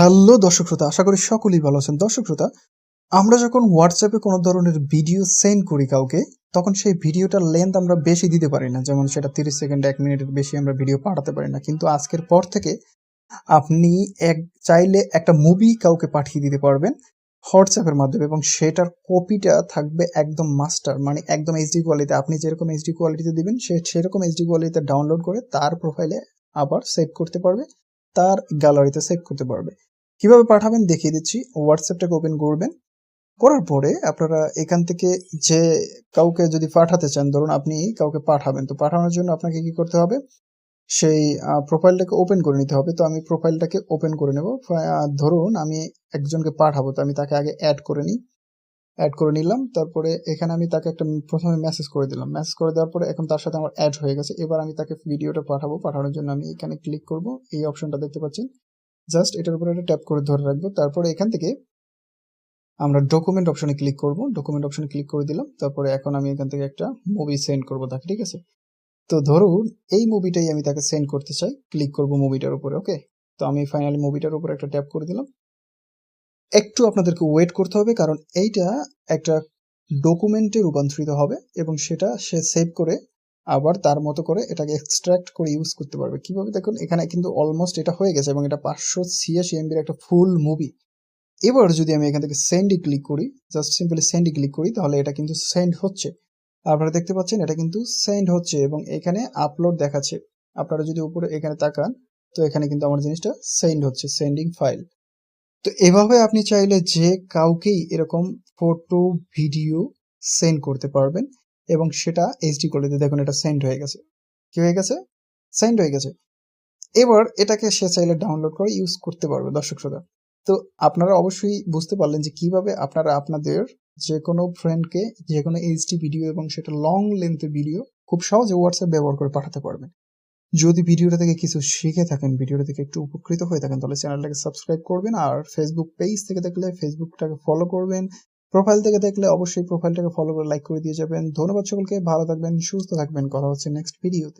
Hello দর্শক শ্রোতা, আশা করি সকলেই ভালো আছেন। দর্শক শ্রোতা, আমরা যখন হোয়াটসঅ্যাপে কোনো ধরনের ভিডিও সেন্ড করি কাউকে, তখন সেই ভিডিওটার লেন্থ আমরা বেশি দিতে পারি না। যেমন সেটা তিরিশ সেকেন্ড এক মিনিটের বেশি আমরা ভিডিও পাঠাতে পারি না। কিন্তু আজকের পর থেকে আপনি এক, চাইলে একটা মুভি কাউকে পাঠিয়ে দিতে পারবেন হোয়াটসঅ্যাপের মাধ্যমে এবং সেটার কপিটা থাকবে একদম মাস্টার মানে একদম এইচডি কোয়ালিটিতে আপনি যেরকম এইচডি কোয়ালিটিতে দিবেন, সে, সেরকম এইচডি কোয়ালিটিতে ডাউনলোড করে তার প্রোফাইলে আবার সেভ করতে পারবে, তার গ্যালারিতে সেভ করতে পারবে। কীভাবে পাঠাবেন দেখিয়ে দিচ্ছি। হোয়াটসঅ্যাপটাকে ওপেন করবেন। করার পরে আপনারা এখান থেকে যে কাউকে যদি পাঠাতে চান, ধরুন আপনি কাউকে পাঠাবেন, তো পাঠানোর জন্য আপনাকে কি করতে হবে? সেই প্রোফাইলটাকে ওপেন করে নিতে হবে। তো আমি প্রোফাইলটাকে ওপেন করে নেব। ধরুন আমি একজনকে পাঠাবো, তো আমি তাকে আগে অ্যাড করে নিই। অ্যাড করে নিলাম। তারপরে এখানে আমি তাকে একটা প্রথমে মেসেজ করে দিলাম। মেসেজ করে দেওয়ার পরে এখন তার সাথে আমার অ্যাড হয়ে গেছে। এবার আমি তাকে ভিডিওটা পাঠাবো। পাঠানোর জন্য আমি এখানে ক্লিক করব। এই অপশনটা দেখতে পাচ্ছেন। জাস্ট এটার উপরে একটা ট্যাপ করে ধরে রাখব। তারপরে এখান থেকে আমরা ডকুমেন্ট অপশনে ক্লিক করব। ডকুমেন্ট অপশনে ক্লিক করে দিলাম। তারপরে এখন আমি এখান থেকে একটা মুভি সেন্ড করব তাকে, ঠিক আছে? তো ধরুন এই মুভিটাই আমি তাকে সেন্ড করতে চাই। ক্লিক করব মুভিটার উপরে ওকে তো আমি ফাইনালি মুভিটার উপরে একটা ট্যাপ করে দিলাম। একটু আপনাদেরকে ওয়েট করতে হবে, কারণ এইটা একটা ডকুমেন্টে রূপান্তরিত হবে এবং সেটা সে সেভ করে আবার তার মতো করে এটাকে এক্সট্রাক্ট করে ইউজ করতে পারবে। কীভাবে? দেখুন, এখানে কিন্তু অলমোস্ট এটা হয়ে গেছে এবং এটা পাঁচশো ছিয়াশি এমবির একটা ফুল মুভি এবার যদি আমি এখান থেকে সেন্ডে ক্লিক করি জাস্ট সিম্পলি সেন্ডে ক্লিক করি, তাহলে এটা কিন্তু সেন্ড হচ্ছে। আপনারা দেখতে পাচ্ছেন, এটা কিন্তু সেন্ড হচ্ছে এবং এখানে আপলোড দেখাচ্ছে। আপনারা যদি উপরে এখানে তাকান, তো এখানে কিন্তু আমার জিনিসটা সেন্ড হচ্ছে সেন্ডিং ফাইল তো এভাবে আপনি চাইলে যে কাউকেই এরকম ফটো ভিডিও সেন্ড করতে পারবেন। এবং সেটা এইচডি কোয়ালিটি দেখুন এটা সেন্ড হয়ে গেছে। কি হয়ে গেছে? সেন্ড হয়ে গেছে। এবার এটাকে সে চাইলে ডাউনলোড করে ইউজ করতে পারবে দর্শক শ্রোতা। তো আপনারা অবশ্যই বুঝতে পারলেন যে কীভাবে আপনারা আপনাদের যে কোনো ফ্রেন্ডকে যে কোনো এইচডি ভিডিও এবং সেটা লং লেন্থের ভিডিও খুব সহজে হোয়াটসঅ্যাপ ব্যবহার করে পাঠাতে পারবেন। যদি ভিডিওটা থেকে কিছু শিখে থাকেন ভিডিওটা থেকে একটু উপকৃত হয়ে থাকেন, তাহলে চ্যানেলটাকে সাবস্ক্রাইব করবেন আর ফেসবুক পেজ থেকে দেখলে ফেসবুকটাকে ফলো করবেন। প্রোফাইল থেকে দেখলে অবশ্যই প্রোফাইলটাকে ফলো করে লাইক করে দিয়ে যাবেন। ধন্যবাদ সকলকে, ভালো থাকবেন, সুস্থ থাকবেন। কথা হচ্ছে নেক্সট ভিডিওতে